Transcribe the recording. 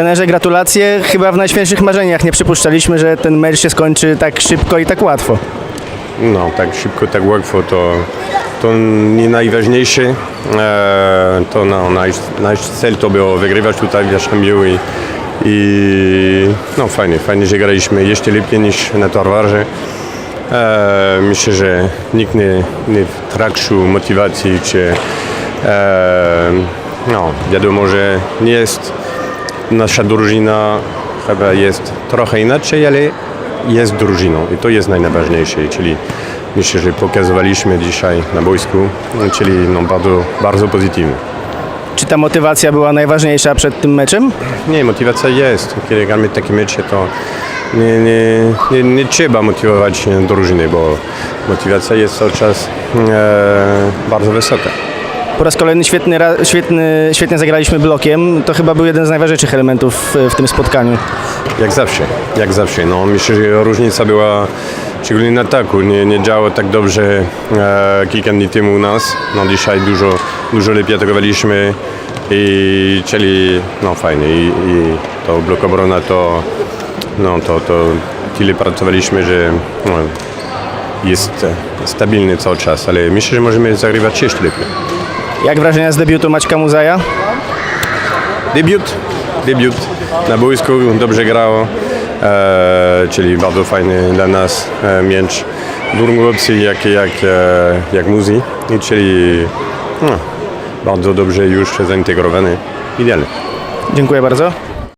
Trenerze, gratulacje. Chyba w najświętszych marzeniach nie przypuszczaliśmy, że ten mecz się skończy tak szybko i tak łatwo. No, tak szybko, tak łatwo to, to nie najważniejsze. E, to no, nasz, nasz cel to było wygrywać tutaj w Jastrzębiu i, i no fajnie, fajnie, że graliśmy jeszcze lepiej niż na Torwarze. E, myślę, że nikt nie, nie tracił motywacji, czy e, no, wiadomo, że nie jest nasza drużyna chyba jest trochę inaczej, ale jest drużyną i to jest najważniejsze, czyli myślę, że pokazywaliśmy dzisiaj na boisku, czyli no, bardzo, bardzo pozytywnie. Czy ta motywacja była najważniejsza przed tym meczem? Nie, motywacja jest. Kiedy gramy takie mecze, to nie, nie, nie, nie trzeba motywować drużyny, bo motywacja jest cały czas e, bardzo wysoka. Po raz kolejny świetny, świetny, świetnie zagraliśmy blokiem. To chyba był jeden z najważniejszych elementów w, w tym spotkaniu. Jak zawsze, jak zawsze. No, myślę, że różnica była szczególnie na ataku. Nie, nie działo tak dobrze e, kilka dni temu u nas. No, dzisiaj dużo, dużo lepiej atakowaliśmy i czyli no fajnie. I, i to blok obrona to, no, to, to tyle pracowaliśmy, że no, jest stabilny cały czas, ale myślę, że możemy zagrywać jeszcze lepiej. Jak wrażenia z debiutu Maćka Muzaja? Debiut, debiut na boisku, dobrze grało, e, czyli bardzo fajny dla nas e, miecz. Dużo opcji jak, jak, e, jak Muzi, i czyli no, bardzo dobrze już zaintegrowany, idealny. Dziękuję bardzo.